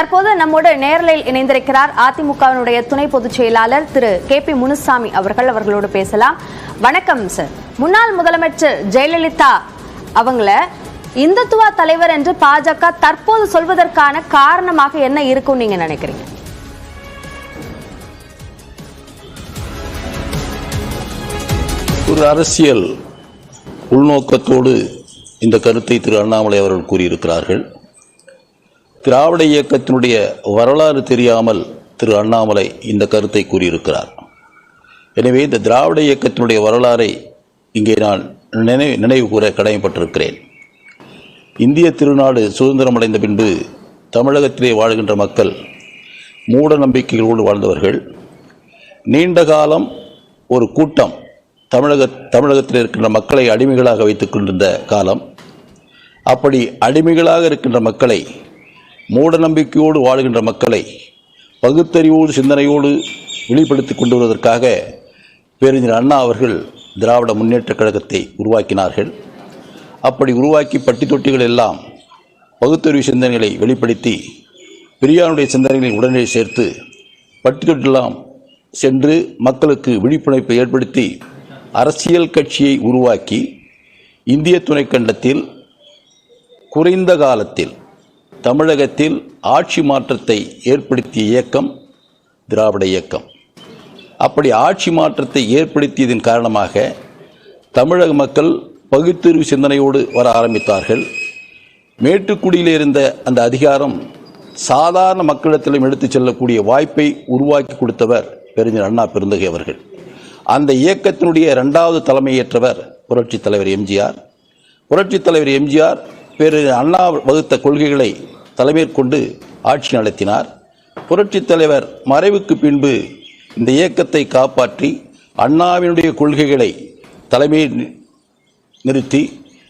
தற்போது நம்மோடு நேரலையில் இணைந்திருக்கிறார் அதிமுகவினுடைய துணை பொதுச் செயலாளர் திரு கே பி முனுசாமி அவர்கள். அவர்களோடு பேசலாம். வணக்கம் சார் முன்னாள் முதலமைச்சர் ஜெயலலிதா அவங்கள இந்துத்துவ தலைவர் என்று பாஜக தற்போது சொல்வதற்கான காரணமாக என்ன இருக்கும் நீங்க நினைக்கிறீங்க? ஒரு அரசியல் உள்நோக்கத்தோடு இந்த கருத்தை திரு அண்ணாமலை அவர்கள் கூறியிருக்கிறார்கள். திராவிட இயக்கத்தினுடைய வரலாறு தெரியாமல் திரு அண்ணாமலை இந்த கருத்தை கூறியிருக்கிறார். எனவே இந்த திராவிட இயக்கத்தினுடைய வரலாறை இங்கே நான் நினைவு நினைவு கூற கடமைப்பட்டிருக்கிறேன். இந்திய திருநாடு சுதந்திரம் அடைந்த பின்பு தமிழகத்திலே வாழ்கின்ற மக்கள் மூட நம்பிக்கைகளோடு வாழ்ந்தவர்கள். நீண்ட காலம் ஒரு கூட்டம் தமிழக தமிழகத்தில் இருக்கின்ற மக்களை அடிமைகளாக வைத்துக் கொண்டிருந்த காலம். அப்படி அடிமைகளாக இருக்கின்ற மக்களை மூட நம்பிக்கையோடு வாழ்கின்ற மக்களை பகுத்தறிவோடு சிந்தனையோடு வெளிப்படுத்திக் கொண்டு வருவதற்காக பேரறிஞர் அண்ணா அவர்கள் திராவிட முன்னேற்றக் கழகத்தை உருவாக்கினார்கள். அப்படி உருவாக்கி பட்டி தொட்டிகள் எல்லாம் பகுத்தறிவு சிந்தனைகளை வெளிப்படுத்தி பெரியாருடைய சிந்தனைகளை உடனே சேர்த்து பட்டி தொட்டிலாம் சென்று மக்களுக்கு விழிப்புணர்வை ஏற்படுத்தி அரசியல் கட்சியை உருவாக்கி இந்திய துணைக்கண்டத்தில் குறைந்த காலத்தில் தமிழகத்தில் ஆட்சி மாற்றத்தை ஏற்படுத்திய இயக்கம் திராவிட இயக்கம். அப்படி ஆட்சி மாற்றத்தை ஏற்படுத்தியதன் காரணமாக தமிழக மக்கள் பகுத்தறிவு சிந்தனையோடு வர ஆரம்பித்தார்கள். மேட்டுக்குடியில் இருந்த அந்த அதிகாரம் சாதாரண மக்களிடத்திலும் எடுத்துச் செல்லக்கூடிய வாய்ப்பை உருவாக்கி கொடுத்தவர் பெருஞ்சர் அண்ணா பெருந்தகை அவர்கள். அந்த இயக்கத்தினுடைய இரண்டாவது தலைமையேற்றவர் புரட்சித் தலைவர் எம்ஜிஆர். புரட்சித் தலைவர் எம்ஜிஆர் பேரறிஞர் அண்ணா வகுத்த கொள்கைகளை தலைமேற்கொண்டு ஆட்சி நடத்தினார். புரட்சித் தலைவர் மறைவுக்கு பின்பு இந்த இயக்கத்தை காப்பாற்றி அண்ணாவினுடைய கொள்கைகளை தலைமை நிறுத்தி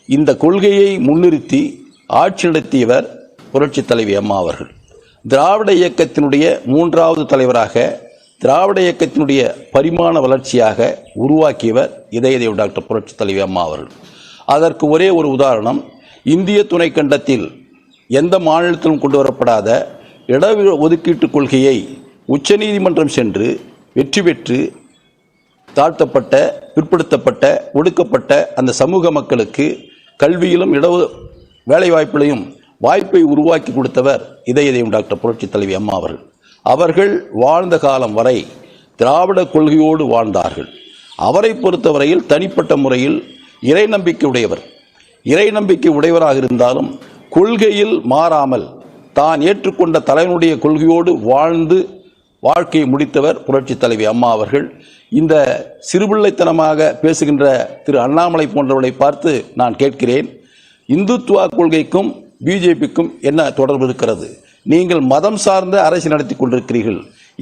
இந்த கொள்கையை முன்னிறுத்தி ஆட்சி நடத்தியவர் புரட்சித் தலைவி அம்மா அவர்கள். திராவிட இயக்கத்தினுடைய மூன்றாவது தலைவராக திராவிட இயக்கத்தினுடைய பரிமாண வளர்ச்சியாக உருவாக்கியவர் இதயதேவ் டாக்டர் புரட்சித் தலைவி அம்மா அவர்கள். அதற்கு ஒரே ஒரு உதாரணம் இந்திய துணைக்கண்டத்தில் எந்த மாநிலத்திலும் கொண்டு வரப்படாத இட ஒதுக்கீட்டு கொள்கையை உச்சநீதிமன்றம் சென்று வெற்றி பெற்று தாழ்த்தப்பட்ட பிற்படுத்தப்பட்ட ஒடுக்கப்பட்ட அந்த சமூக மக்களுக்கு கல்வியிலும் இட வேலைவாய்ப்பிலையும் வாய்ப்பை உருவாக்கி கொடுத்தவர் இதயதேவம் டாக்டர் புரட்சி தலைவி அம்மா அவர்கள். அவர்கள் வாழ்ந்த காலம் வரை திராவிட கொள்கையோடு வாழ்ந்தார்கள். அவரை பொறுத்தவரையில் தனிப்பட்ட முறையில் இறை நம்பிக்கை உடையவர். இறை நம்பிக்கை உடையவராக இருந்தாலும் கொள்கையில் மாறாமல் தான் ஏற்றுக்கொண்ட தலைவனுடைய கொள்கையோடு வாழ்ந்து வாழ்க்கையை முடித்தவர் புரட்சி தலைவி அம்மா அவர்கள். இந்த சிறுபிள்ளைத்தனமாக பேசுகின்ற திரு அண்ணாமலை போன்றவர்களை பார்த்து நான் கேட்கிறேன் இந்துத்துவா கொள்கைக்கும் பிஜேபிக்கும் என்ன தொடர்பு இருக்கிறது? நீங்கள் மதம் சார்ந்த அரசியல் நடத்தி கொண்டிருக்கிறீர்கள்.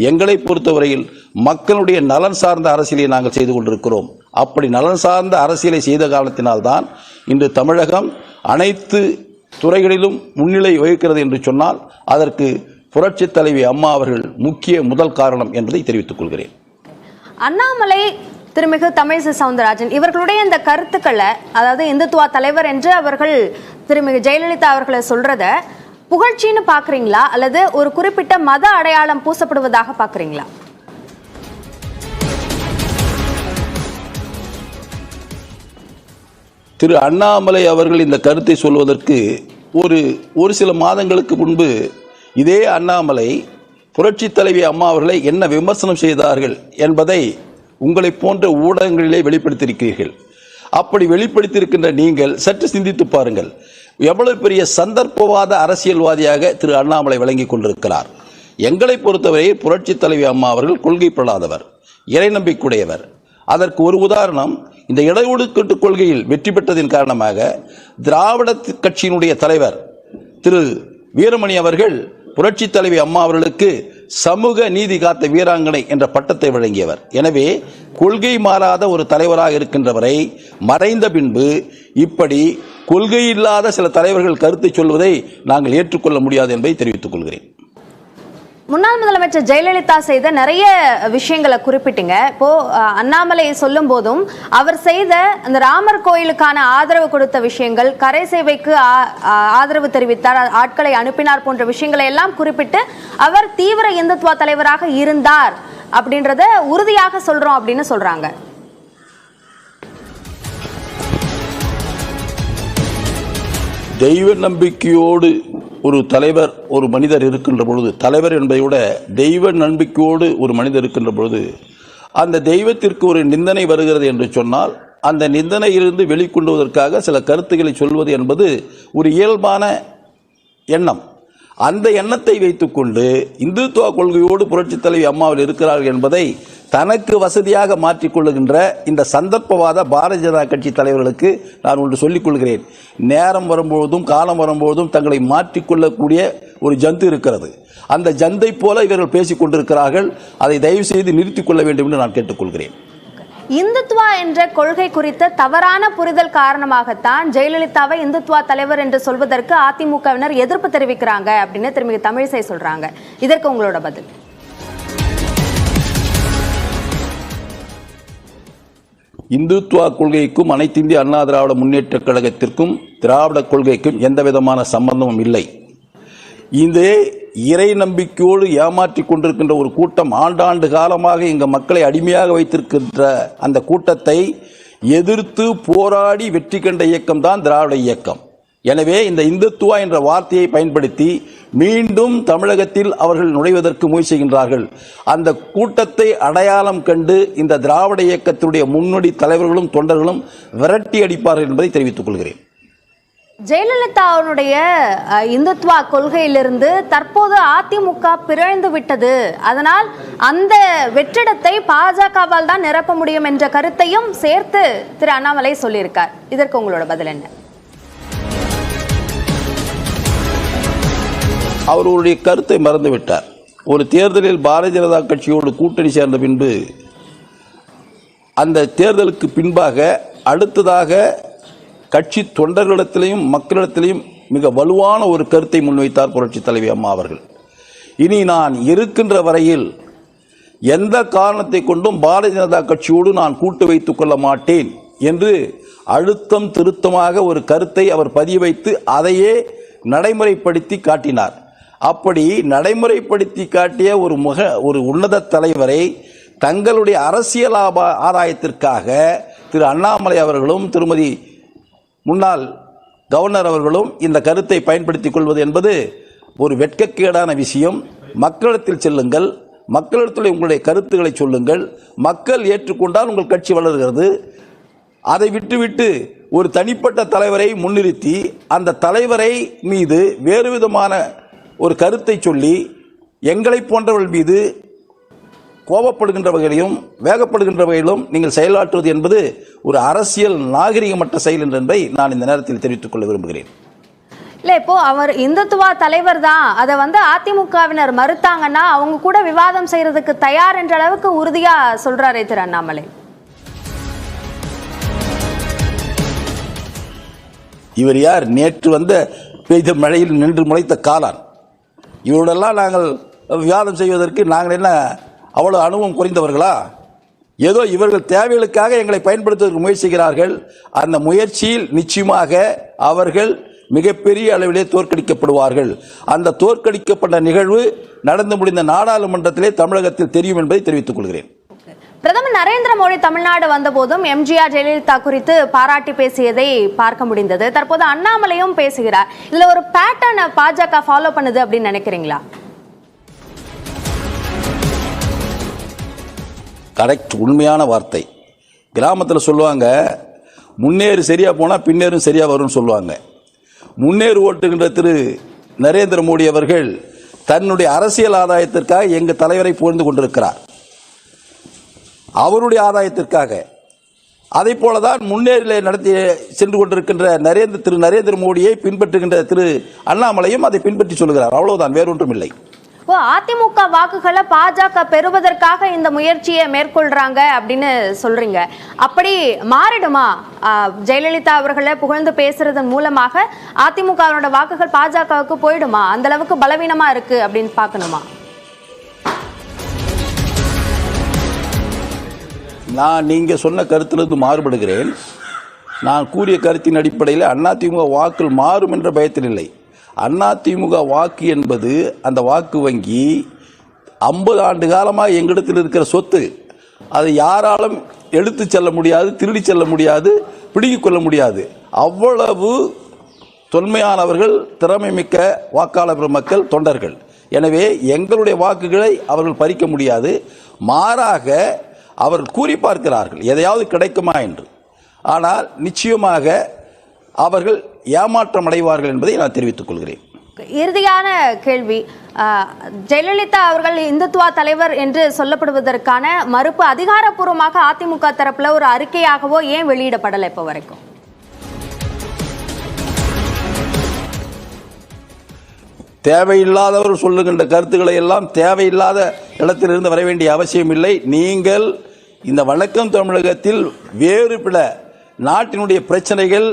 எங்களை பொறுத்தவரையில் மக்களுடைய நலன் சார்ந்த அரசியலை நாங்கள் செய்து கொண்டிருக்கிறோம். அப்படி நலன் சார்ந்த அரசியலை செய்த காலத்தினால்தான் இன்று தமிழகம் அனைத்து துறைகளிலும் முன்னிலை வகிக்கிறது என்று சொன்னால் அதற்கு புரட்சித் தலைவி அம்மா அவர்கள் முக்கிய முதல் காரணம் என்பதை தெரிவித்துக் கொள்கிறேன். அண்ணாமலை திருமிகு தமிழிசை சவுந்தரராஜன் இவர்களுடைய இந்த கருத்துக்களை அதாவது இந்துத்துவா தலைவர் என்று அவர்கள் திருமிகு ஜெயலலிதா அவர்களை சொல்றத புகழ்ச்சின்னு பாக்குறீங்களா அல்லது ஒரு குறிப்பிட்ட மத அடையாளம் பூசப்படுவதாக பாக்குறீங்களா திரு அண்ணாமலை அவர்கள் இந்த கருத்தை சொல்வதற்கு ஒரு ஒரு சில மாதங்களுக்கு முன்பு இதே அண்ணாமலை புரட்சித் தலைவி அம்மா அவர்களை என்ன விமர்சனம் செய்தார்கள் என்பதை உங்களை போன்ற ஊடகங்களிலே வெளிப்படுத்தியிருக்கிறீர்கள். அப்படி வெளிப்படுத்தியிருக்கின்ற நீங்கள் சற்று சிந்தித்து பாருங்கள். எவ்வளவு பெரிய சந்தர்ப்பவாத அரசியல்வாதியாக திரு அண்ணாமலை விளங்கி கொண்டிருக்கிறார். எங்களை பொறுத்தவரை புரட்சித் தலைவி அம்மா அவர்கள் கொள்கை கொள்கைப்படாதவர் இறை நம்பிக்கையுடையவர். அதற்கு ஒரு உதாரணம் இந்த இடஒதுக்கீட்டு கொள்கையில் வெற்றி பெற்றதின் காரணமாக திராவிட கட்சியினுடைய தலைவர் திரு வீரமணி அவர்கள் புரட்சி தலைவி அம்மா அவர்களுக்கு சமூக நீதி காத்த வீராங்கனை என்ற பட்டத்தை வழங்கியவர். எனவே கொள்கை மாறாத ஒரு தலைவராக இருக்கின்றவரை மறைந்த பின்பு இப்படி கொள்கை இல்லாத சில தலைவர்கள் கருத்தை சொல்வதை நாங்கள் ஏற்றுக்கொள்ள முடியாது என்பதை தெரிவித்துக் கொள்கிறேன். முன்னாள் முதலமைச்சர் ஜெயலலிதா செய்த நிறைய விஷயங்களை குறிப்பிட்டீங்க. இப்போ அண்ணாமலை சொல்லும் போதும் அவர் செய்த அந்த ராமர் கோயிலுக்கான ஆதரவு கொடுத்த விஷயங்கள் கரை சேவைக்கு ஆ- ஆதரவு தெரிவித்தார் ஆட்களை அனுப்பினார் போன்ற விஷயங்களை எல்லாம் குறிப்பிட்டு அவர் தீவிர இந்துத்துவ தலைவராக இருந்தார் அப்படின்றத உறுதியாக சொல்றோம் அப்படின்னு சொல்றாங்க. தெய்வ நம்பிக்கையோடு ஒரு தலைவர் ஒரு மனிதர் இருக்கின்ற பொழுது தலைவர் என்பதை விட தெய்வ நம்பிக்கையோடு ஒரு மனிதர் இருக்கின்ற பொழுது அந்த தெய்வத்திற்கு ஒரு நிந்தனை வருகிறது என்று சொன்னால் அந்த நிந்தனையிலிருந்து வெளிக்கொண்டுவதற்காக சில கருத்துக்களை சொல்வது என்பது ஒரு இயல்பான எண்ணம். அந்த எண்ணத்தை வைத்துக்கொண்டு இந்துத்துவ கொள்கையோடு புரட்சித் தலைவி அம்மாவில் இருக்கிறார்கள் என்பதை தனக்கு வசதியாக மாற்றிக்கொள்ளுகின்ற இந்த சந்தர்ப்பவாத பாரதிய ஜனதா கட்சி தலைவர்களுக்கு நான் ஒன்று சொல்லிக் கொள்கிறேன். நேரம் வரும்பொழுதும் காலம் வரும்பொழுதும் தங்களை மாற்றிக்கொள்ளக்கூடிய ஒரு ஜந்து இருக்கிறது. அந்த ஜந்தை போல இவர்கள் பேசிக் கொண்டிருக்கிறார்கள். அதை தயவு செய்து நிறுத்திக் கொள்ள வேண்டும் என்று நான் கேட்டுக்கொள்கிறேன் இந்துத்வா என்ற கொள்கை குறித்த தவறான புரிதல் காரணமாகத்தான் ஜெயலலிதாவை இந்துத்வா தலைவர் என்று சொல்வதற்கு அதிமுகவினர் எதிர்ப்பு தெரிவிக்கிறாங்க அப்படின்னு திருமதி தமிழிசை சொல்றாங்க. இதற்கு உங்களோட பதில். இந்துத்துவா கொள்கைக்கும் அனைத்து இந்திய அண்ணா திராவிட முன்னேற்றக் கழகத்திற்கும் திராவிட கொள்கைக்கும் எந்த விதமான சம்பந்தமும் இல்லை. இந்த இறை நம்பிக்கையோடு ஏமாற்றி கொண்டிருக்கின்ற ஒரு கூட்டம் ஆண்டாண்டு காலமாக எங்கள் மக்களை அடிமையாக வைத்திருக்கின்ற அந்த கூட்டத்தை எதிர்த்து போராடி வெற்றி கண்ட இயக்கம் தான் திராவிட இயக்கம். எனவே இந்த இந்துத்துவா என்ற வார்த்தையை பயன்படுத்தி மீண்டும் தமிழகத்தில் அவர்கள் நுழைவதற்கு முயற்சி செய்கின்றார்கள். அந்த கூட்டத்தை அடையாளம் கண்டு இந்த திராவிட இயக்கத்தினுடைய முன்னோடி தலைவர்களும் தொண்டர்களும் விரட்டி அடிப்பார்கள் என்பதை தெரிவித்துக் கொள்கிறேன். ஜெயலலிதாவுடைய அஹ், இந்துத்துவா கொள்கையிலிருந்து தற்போது அதிமுக பிறழ்ந்து விட்டது. அதனால் அந்த வெற்றிடத்தை பாஜகவால் தான் நிரப்ப முடியும் என்ற கருத்தையும் சேர்த்து திரு அண்ணாமலை சொல்லியிருக்கார். இதற்கு உங்களோட பதில் என்ன? அவர்களுடைய கருத்தை மறந்துவிட்டார். ஒரு தேர்தலில் பாரதிய ஜனதா கட்சியோடு கூட்டணி சேர்ந்த பின்பு அந்த தேர்தலுக்கு பின்பாக அடுத்ததாக கட்சி தொண்டர்களிடத்திலையும் மக்களிடத்திலையும் மிக வலுவான ஒரு கருத்தை முன்வைத்தார் புரட்சி தலைவி அம்மா அவர்கள். இனி நான் இருக்கின்ற வரையில் எந்த காரணத்தை கொண்டும் பாரதிய ஜனதா கட்சியோடு நான் கூட்டு வைத்துக் கொள்ள மாட்டேன் என்று அழுத்தம் திருத்தமாக ஒரு கருத்தை அவர் பதிய வைத்து அதையே நடைமுறைப்படுத்தி காட்டினார். அப்படி நடைமுறைப்படுத்தி காட்டிய ஒரு முக ஒரு உன்னத தலைவரை தங்களுடைய அரசியல் ஆபா- ஆதாயத்திற்காக திரு அண்ணாமலை அவர்களும் திருமதி முன்னாள் கவர்னர் அவர்களும் இந்த கருத்தை பயன்படுத்திக் கொள்வது என்பது ஒரு வெட்கக்கேடான விஷயம். மக்களிடத்தில் செல்லுங்கள். மக்களிடத்தில் உங்களுடைய கருத்துக்களை சொல்லுங்கள். மக்கள் ஏற்றுக்கொண்டால் உங்கள் கட்சி வளர்கிறது. அதை விட்டுவிட்டு ஒரு தனிப்பட்ட தலைவரை முன்னிறுத்தி அந்த தலைவரை மீது வேறு விதமான ஒரு கருத்தை சொல்லி எங்களைப் போன்றவர்கள் மீது கோபப்படுகின்ற வகையிலும் வேகப்படுகின்ற வகையிலும் நீங்கள் செயலாற்றுவது என்பது ஒரு அரசியல் நாகரிகமற்ற செயல் என்பதை நான் இந்த நேரத்தில் தெரிவித்துக் கொள்ள விரும்புகிறேன். இல்ல இப்போ அவர் இந்துத்துவா தலைவர் தான். அதை வந்து அதிமுகவினர் மறுத்தாங்கன்னா அவங்க கூட விவாதம் செய்யறதுக்கு தயார் என்ற அளவுக்கு உறுதியா சொல்றாரே திரு அண்ணாமலை. இவர் யார்? நேற்று வந்த பெய்த மழையில் நின்று முளைத்த காளான். இவரோடெல்லாம் நாங்கள் விவாதம் செய்வதற்கு நாங்கள் என்ன அவ்வளோ அனுபவம் குறைந்தவர்களா? ஏதோ இவர்கள் தேவைகளுக்காக எங்களை பயன்படுத்துவதற்கு முயற்சிக்கிறார்கள். அந்த முயற்சியில் நிச்சயமாக அவர்கள் மிகப்பெரிய அளவிலே தோற்கடிக்கப்படுவார்கள். அந்த தோற்கடிக்கப்பட்ட நிகழ்வு நடந்து முடிந்த நாடாளுமன்றத்திலே தமிழகத்தில் தெரியும் என்பதை தெரிவித்துக் கொள்கிறேன். பிரதமர் நரேந்திர மோடி தமிழ்நாடு வந்தபோதும் எம்ஜிஆர் ஜெயலலிதா குறித்து பாராட்டி பேசியதை பார்க்க முடிந்தது. தற்போது அண்ணாமலையும் பேசுகிறார். இதுல ஒரு பேட்டர்னை பாஜக ஃபாலோ பண்ணுது அப்படின்னு நினைக்கிறீங்களா? கரெக்ட் உண்மையான வார்த்தை. கிராமத்தில் சொல்லுவாங்க முன்னேறு சரியாக போனால் பின்னேறும் சரியாக வரும்னு சொல்லுவாங்க. முன்னேறு ஓட்டுகின்ற திரு நரேந்திர மோடி அவர்கள் தன்னுடைய அரசியல் ஆதாயத்திற்காக எங்கள் தலைவரை புகழ்ந்து கொண்டிருக்கிறார். அவருடைய ஆதாயத்திற்காக. அதை போலதான் முன்னேறிலே நடத்தி சென்று கொண்டிருக்கின்ற நரேந்திர திரு நரேந்திர மோடியை பின்பற்றுகின்ற திரு அண்ணாமலையும் அதை பின்பற்றி சொல்கிறார். அவ்வளவுதான் வேறொன்றும் இல்லை அதிமுக வாக்குகளை பாஜக பெறுவதற்காக இந்த முயற்சியை மேற்கொள்றாங்க அப்படின்னு சொல்றீங்க. அப்படி மாறிடுமா? ஜெயலலிதா அவர்களை புகழ்ந்து பேசுறதன் மூலமாக அதிமுகவோட வாக்குகள் பாஜகவுக்கு போயிடுமா? அந்த அளவுக்கு பலவீனமா இருக்கு அப்படின்னு பார்க்கணுமா? நான் நீங்கள் சொன்ன கருத்திலிருந்து மாறுபடுகிறேன். நான் கூறிய கருத்தின் அடிப்படையில் அதிமுக வாக்கள் மாறும் என்ற பயத்தில் இல்லை. அதிமுக வாக்கு என்பது அந்த வாக்கு வங்கி ஐம்பது ஆண்டு காலமாக எங்களிடத்தில் இருக்கிற சொத்து. அதை யாராலும் எடுத்து செல்ல முடியாது திருடி செல்ல முடியாது பிடுங்கிக் கொள்ள முடியாது. அவ்வளவு தொன்மையானவர்கள் திறமை மிக்க வாக்காளர் மக்கள் தொண்டர்கள். எனவே எங்களுடைய வாக்குகளை அவர்கள் பறிக்க முடியாது. மாறாக அவர்கள் கூறி பார்க்கிறார்கள் எதையாவது கிடைக்குமா? என்று. ஆனால் நிச்சயமாக அவர்கள் ஏமாற்றம் அடைவார்கள் என்பதை நான் தெரிவித்துக் கொள்கிறேன். இறுதியான கேள்வி ஜெயலலிதா அவர்கள் இந்துத்துவா தலைவர் என்று சொல்லப்படுவதற்கான மறுப்பு அதிகாரப்பூர்வமாக அதிமுக தரப்புல ஒரு அறிக்கையாகவோ ஏன் வெளியிடப்படலை இப்போ வரைக்கும்? தேவையில்லாதவர் சொல்லுகின்ற கருத்துக்களை எல்லாம் தேவையில்லாத இடத்திலிருந்து வர வேண்டிய அவசியம் இல்லை நீங்கள் இந்த வணக்கம் தமிழகத்தில் வேறு பிற நாட்டினுடைய பிரச்சனைகள்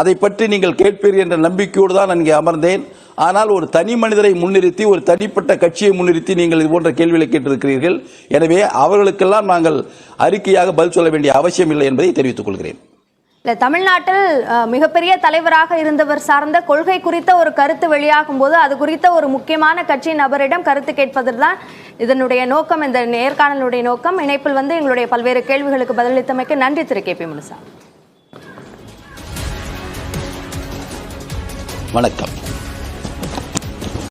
அதை பற்றி நீங்கள் கேட்பீர்கள் என்ற நம்பிக்கையோடு தான் நான் இங்கே அமர்ந்தேன். ஆனால் ஒரு தனி மனிதரை முன்னிறுத்தி ஒரு தனிப்பட்ட கட்சியை முன்னிறுத்தி நீங்கள் இது போன்ற கேள்விகளை கேட்டிருக்கிறீர்கள். எனவே அவர்களுக்கெல்லாம் நாங்கள் அறிக்கையாக பதில் சொல்ல வேண்டிய அவசியம் இல்லை என்பதை தெரிவித்துக் கொள்கிறேன். இல்லை தமிழ்நாட்டில் மிகப்பெரிய தலைவராக இருந்தவர் சார்ந்த கொள்கை குறித்த ஒரு கருத்து வெளியாகும் போது அது குறித்த ஒரு முக்கியமான கட்சி நபரிடம் கருத்து கேட்பதில் தான் இதனுடைய நோக்கம் இந்த நேர்காணலுடைய நோக்கம். இணைப்பில் வந்து எங்களுடைய பல்வேறு கேள்விகளுக்கு பதிலளித்தமைக்கு நன்றி திரு. கே. பி. முனுசா வணக்கம்.